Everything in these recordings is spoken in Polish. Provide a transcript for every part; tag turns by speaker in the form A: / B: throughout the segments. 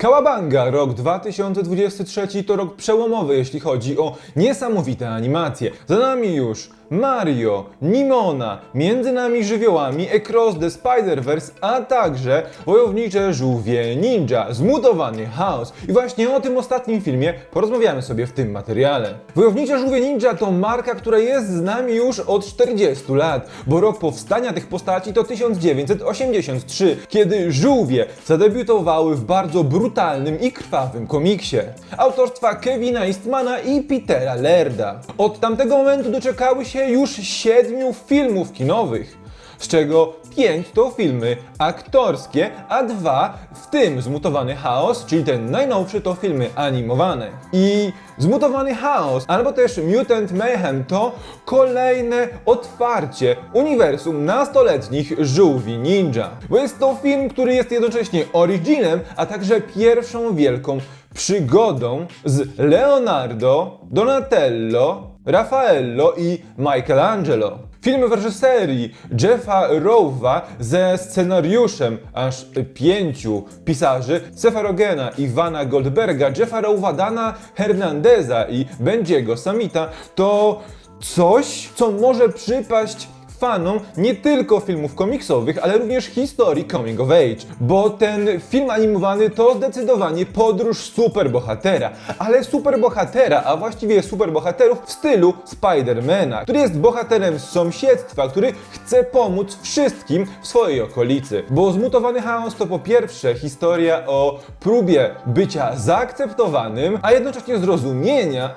A: Kałabanga, rok 2023 to rok przełomowy, jeśli chodzi o niesamowite animacje. Za nami już Mario, Nimona, Między nami żywiołami, Across the Spider-Verse, a także Wojownicze żółwie ninja, zmutowany chaos. I właśnie o tym ostatnim filmie porozmawiamy sobie w tym materiale. Wojownicze żółwie ninja to marka, która jest z nami już od 40 lat, bo rok powstania tych postaci to 1983, kiedy żółwie zadebiutowały w bardzo brutalnym i krwawym komiksie. Autorstwa Kevina Eastmana i Petera Lerda. Od tamtego momentu doczekały się już siedmiu filmów kinowych z czego pięć to filmy aktorskie, a dwa, w tym Zmutowany Chaos, czyli ten najnowszy, to filmy animowane. I Zmutowany Chaos, albo też Mutant Mayhem to kolejne otwarcie uniwersum nastoletnich żółwi ninja. Bo jest to film, który jest jednocześnie originem, a także pierwszą wielką przygodą z Leonardo, Donatello, Raffaello i Michelangelo. Film w reżyserii Jeffa Rowe'a ze scenariuszem aż pięciu pisarzy Sefarogena, Iwana Goldberga, Jeffa Rowe'a, Dana Hernandeza i Benjiego Samita to coś, co może przypaść fanom nie tylko filmów komiksowych, ale również historii coming of age. Bo ten film animowany to zdecydowanie podróż superbohatera. Ale superbohatera, a właściwie superbohaterów w stylu Spidermana, który jest bohaterem z sąsiedztwa, który chce pomóc wszystkim w swojej okolicy. Bo zmutowany chaos to po pierwsze historia o próbie bycia zaakceptowanym, a jednocześnie zrozumienia,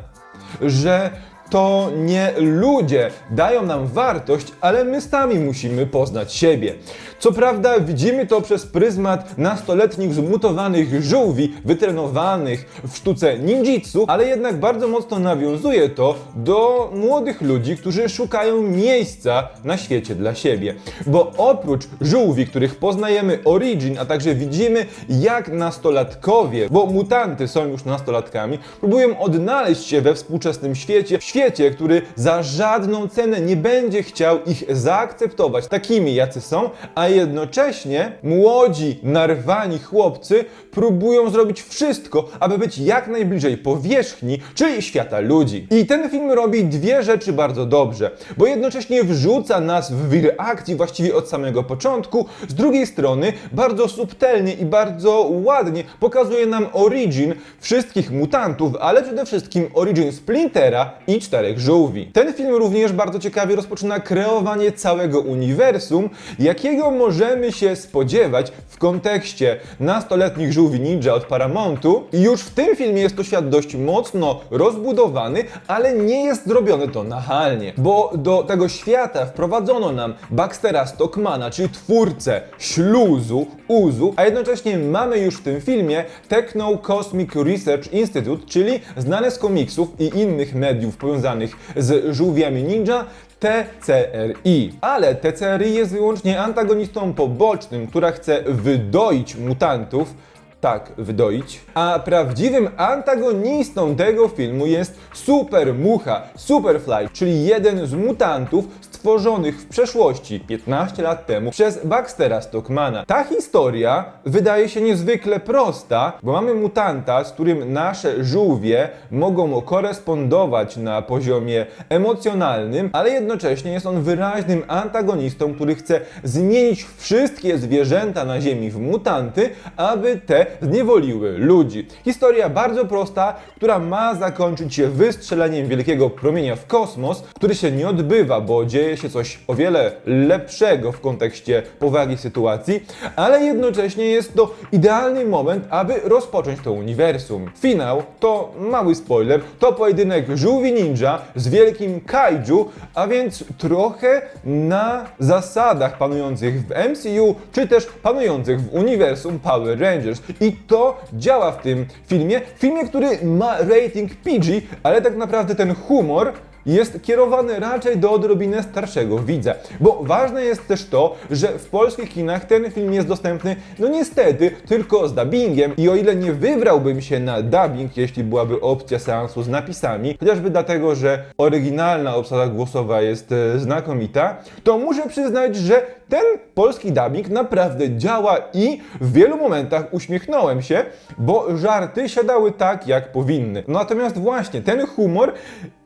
A: że to nie ludzie dają nam wartość, ale my sami musimy poznać siebie. Co prawda widzimy to przez pryzmat nastoletnich zmutowanych żółwi, wytrenowanych w sztuce ninjitsu, ale jednak bardzo mocno nawiązuje to do młodych ludzi, którzy szukają miejsca na świecie dla siebie. Bo oprócz żółwi, których poznajemy origin, a także widzimy jak nastolatkowie, bo mutanty są już nastolatkami, próbują odnaleźć się we współczesnym świecie, w świecie, który za żadną cenę nie będzie chciał ich zaakceptować takimi, jacy są, a jednocześnie młodzi, narwani chłopcy próbują zrobić wszystko, aby być jak najbliżej powierzchni, czyli świata ludzi. I ten film robi dwie rzeczy bardzo dobrze, bo jednocześnie wrzuca nas w wir akcji właściwie od samego początku, z drugiej strony bardzo subtelnie i bardzo ładnie pokazuje nam origin wszystkich mutantów, ale przede wszystkim origin Splintera i czterech żółwi. Ten film również bardzo ciekawie rozpoczyna kreowanie całego uniwersum, jakiego możemy się spodziewać w kontekście nastoletnich żółwi ninja od Paramountu. I już w tym filmie jest to świat dość mocno rozbudowany, ale nie jest zrobione to nachalnie, bo do tego świata wprowadzono nam Baxtera Stockmana, czyli twórcę śluzu, uzu, a jednocześnie mamy już w tym filmie Techno Cosmic Research Institute, czyli znane z komiksów i innych mediów powiązanych z żółwiami ninja, TCRI. Ale TCRI jest wyłącznie antagonistą pobocznym, która chce wydoić mutantów, tak, wydoić. A prawdziwym antagonistą tego filmu jest Super Mucha, Superfly, czyli jeden z mutantów stworzonych w przeszłości 15 lat temu przez Baxtera Stockmana. Ta historia wydaje się niezwykle prosta, bo mamy mutanta, z którym nasze żółwie mogą korespondować na poziomie emocjonalnym, ale jednocześnie jest on wyraźnym antagonistą, który chce zmienić wszystkie zwierzęta na Ziemi w mutanty, aby te zniewoliły ludzi. Historia bardzo prosta, która ma zakończyć się wystrzeleniem wielkiego promienia w kosmos, który się nie odbywa, bo dzieje się coś o wiele lepszego w kontekście powagi sytuacji, ale jednocześnie jest to idealny moment, aby rozpocząć to uniwersum. Finał to mały spoiler, to pojedynek żółwi ninja z wielkim kaiju, a więc trochę na zasadach panujących w MCU, czy też panujących w uniwersum Power Rangers. I to działa w tym filmie. Filmie, który ma rating PG, ale tak naprawdę ten humor jest kierowany raczej do odrobinę starszego widza. Bo ważne jest też to, że w polskich kinach ten film jest dostępny, no niestety, tylko z dubbingiem. I o ile nie wybrałbym się na dubbing, jeśli byłaby opcja seansu z napisami, chociażby dlatego, że oryginalna obsada głosowa jest e, znakomita, to muszę przyznać, że ten polski dubbing naprawdę działa i w wielu momentach uśmiechnąłem się, bo żarty siadały tak, jak powinny. Natomiast właśnie ten humor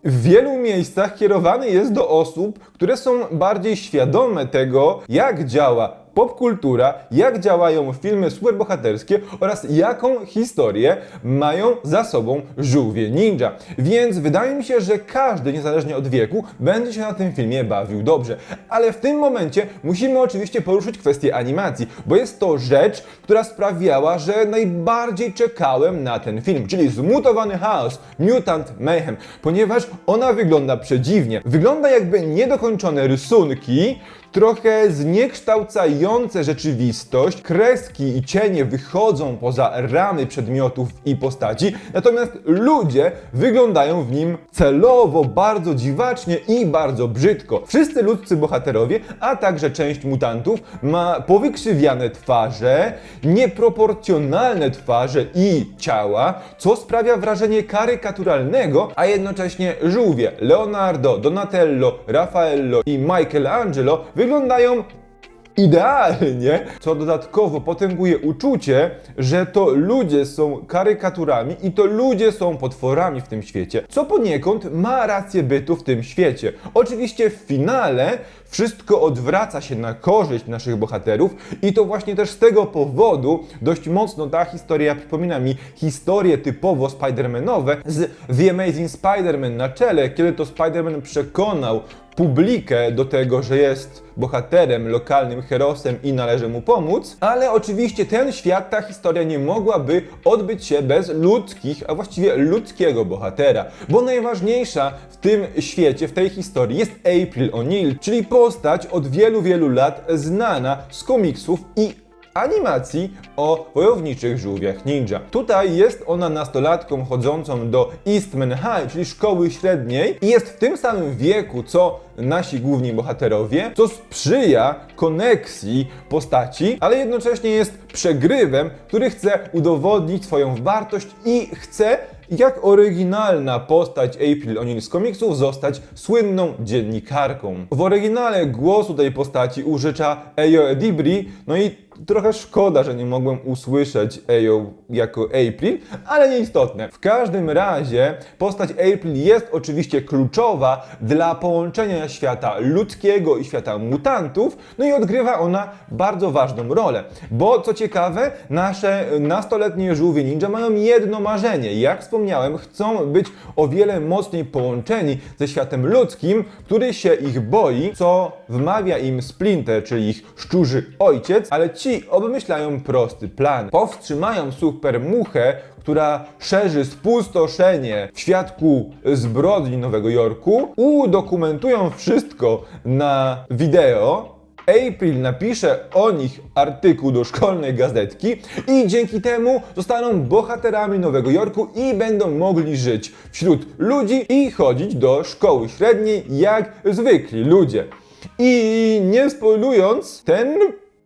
A: w wielu miejscach kierowany jest do osób, które są bardziej świadome tego, jak działa popkultura, jak działają filmy superbohaterskie oraz jaką historię mają za sobą żółwie ninja. Więc wydaje mi się, że każdy, niezależnie od wieku, będzie się na tym filmie bawił dobrze. Ale w tym momencie musimy oczywiście poruszyć kwestię animacji, bo jest to rzecz, która sprawiała, że najbardziej czekałem na ten film, czyli Zmutowany Chaos, Mutant Mayhem, ponieważ ona wygląda przedziwnie. Wygląda jakby niedokończone rysunki, trochę zniekształcające rzeczywistość, kreski i cienie wychodzą poza ramy przedmiotów i postaci, natomiast ludzie wyglądają w nim celowo bardzo dziwacznie i bardzo brzydko. Wszyscy ludzcy bohaterowie, a także część mutantów ma powykrzywiane twarze, nieproporcjonalne twarze i ciała, co sprawia wrażenie karykaturalnego, a jednocześnie żółwie Leonardo, Donatello, Raffaello i Michelangelo wyglądają idealnie, co dodatkowo potęguje uczucie, że to ludzie są karykaturami i to ludzie są potworami w tym świecie, co poniekąd ma rację bytu w tym świecie. Oczywiście w finale wszystko odwraca się na korzyść naszych bohaterów i to właśnie też z tego powodu dość mocno ta historia przypomina mi historie typowo Spider-Manowe z The Amazing Spider-Man na czele, kiedy to Spider-Man przekonał publikę do tego, że jest bohaterem, lokalnym herosem i należy mu pomóc, ale oczywiście ten świat, ta historia nie mogłaby odbyć się bez ludzkich, a właściwie ludzkiego bohatera, bo najważniejsza w tym świecie, w tej historii jest April O'Neil, czyli postać od wielu, wielu lat znana z komiksów i animacji o wojowniczych żółwiach ninja. Tutaj jest ona nastolatką chodzącą do Eastman High, czyli szkoły średniej i jest w tym samym wieku co nasi główni bohaterowie, co sprzyja koneksji postaci, ale jednocześnie jest przegrywem, który chce udowodnić swoją wartość i chce jak oryginalna postać April O'Neil z komiksów zostać słynną dziennikarką. W oryginale głosu tej postaci użycza Eyo Edibri, no i trochę szkoda, że nie mogłem usłyszeć Eyo jako April, ale nieistotne. W każdym razie postać April jest oczywiście kluczowa dla połączenia świata ludzkiego i świata mutantów, no i odgrywa ona bardzo ważną rolę. Bo co ciekawe, nasze nastoletnie żółwie ninja mają jedno marzenie. Jak wspomniałem, chcą być o wiele mocniej połączeni ze światem ludzkim, który się ich boi, co wmawia im Splinter, czyli ich szczurzy ojciec, ale ci obmyślają prosty plan. Powstrzymają super muchę, która szerzy spustoszenie w świadku zbrodni Nowego Jorku, udokumentują wszystko na wideo, April napisze o nich artykuł do szkolnej gazetki i dzięki temu zostaną bohaterami Nowego Jorku i będą mogli żyć wśród ludzi i chodzić do szkoły średniej jak zwykli ludzie. I nie spoilując, ten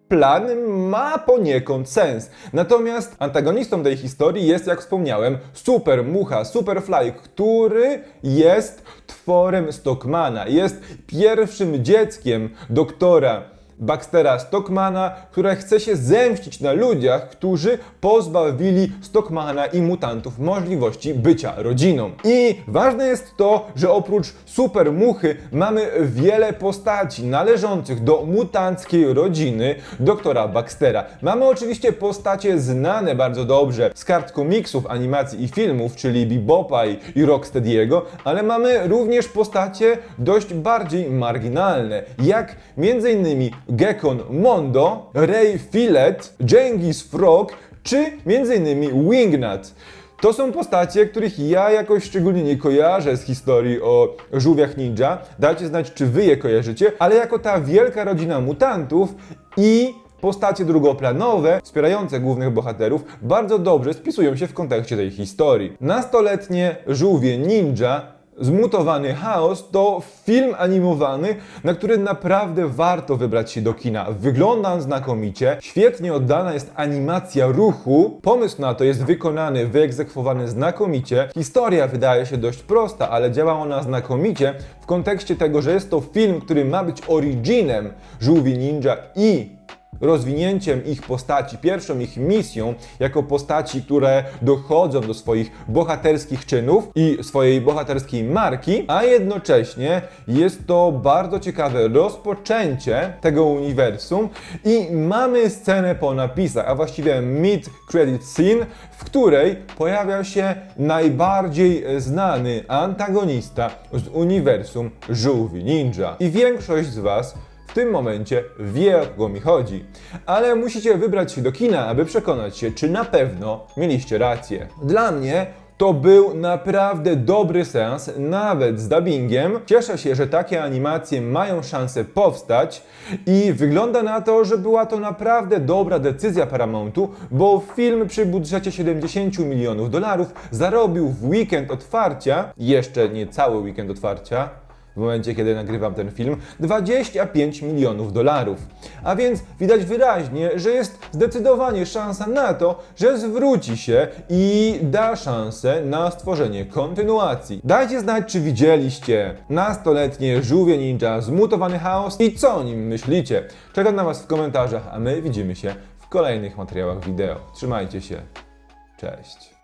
A: plan ma poniekąd sens. Natomiast antagonistą tej historii jest, jak wspomniałem, Super Mucha, Superfly, który jest tworem Stockmana. Jest pierwszym dzieckiem doktora Baxtera Stockmana, które chce się zemścić na ludziach, którzy pozbawili Stockmana i mutantów możliwości bycia rodziną. I ważne jest to, że oprócz super muchy mamy wiele postaci należących do mutanckiej rodziny doktora Baxtera. Mamy oczywiście postacie znane bardzo dobrze z kart komiksów, animacji i filmów, czyli Bebopa i i Rocksteady'ego, ale mamy również postacie dość bardziej marginalne, jak m.in. Gekon Mondo, Ray Fillet, Genghis Frog czy m.in. Wingnut. To są postacie, których ja jakoś szczególnie nie kojarzę z historii o żółwiach ninja. Dajcie znać, czy wy je kojarzycie, ale jako ta wielka rodzina mutantów i postacie drugoplanowe, wspierające głównych bohaterów, bardzo dobrze spisują się w kontekście tej historii. Nastoletnie żółwie ninja Zmutowany chaos to film animowany, na który naprawdę warto wybrać się do kina. Wygląda on znakomicie, świetnie oddana jest animacja ruchu, pomysł na to jest wykonany, wyegzekwowany znakomicie. Historia wydaje się dość prosta, ale działa ona znakomicie w kontekście tego, że jest to film, który ma być originem Żółwi Ninja i rozwinięciem ich postaci, pierwszą ich misją jako postaci, które dochodzą do swoich bohaterskich czynów i swojej bohaterskiej marki, a jednocześnie jest to bardzo ciekawe rozpoczęcie tego uniwersum i mamy scenę po napisach, a właściwie mid credit scene, w której pojawia się najbardziej znany antagonista z uniwersum Żółwi Ninja. I większość z Was w tym momencie wie o kogo mi chodzi. Ale musicie wybrać się do kina, aby przekonać się, czy na pewno mieliście rację. Dla mnie to był naprawdę dobry seans, nawet z dubbingiem. Cieszę się, że takie animacje mają szansę powstać i wygląda na to, że była to naprawdę dobra decyzja Paramountu, bo film przy budżecie 70 milionów dolarów zarobił w weekend otwarcia, jeszcze nie cały weekend otwarcia, w momencie, kiedy nagrywam ten film, 25 milionów dolarów. A więc widać wyraźnie, że jest zdecydowanie szansa na to, że zwróci się i da szansę na stworzenie kontynuacji. Dajcie znać, czy widzieliście nastoletnie żółwie ninja, zmutowany chaos i co o nim myślicie. Czekam na Was w komentarzach, a my widzimy się w kolejnych materiałach wideo. Trzymajcie się. Cześć.